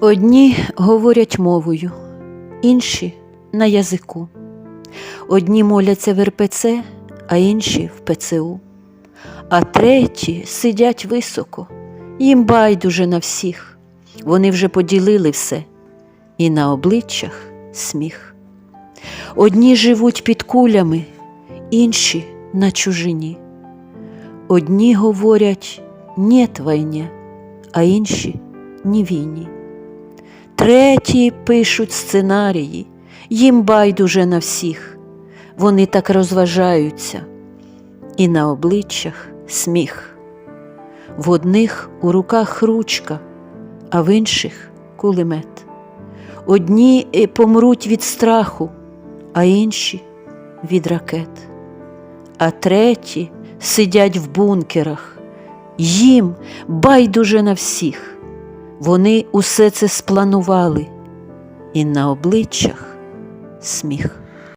Одні говорять мовою, інші на язику. Одні моляться в РПЦ, а інші в ПЦУ. А треті сидять високо, їм байдуже на всіх. Вони вже поділили все, і на обличчях сміх. Одні живуть під кулями, інші на чужині. Одні говорять «нєт війні», а інші ні війні. Треті пишуть сценарії, їм байдуже на всіх. Вони так розважаються, і на обличчях сміх. В одних у руках ручка, а в інших кулемет. Одні е, помруть від страху, а інші від ракет. А треті сидять в бункерах. Їм байдуже на всіх. Вони усе це спланували, і на обличчях сміх.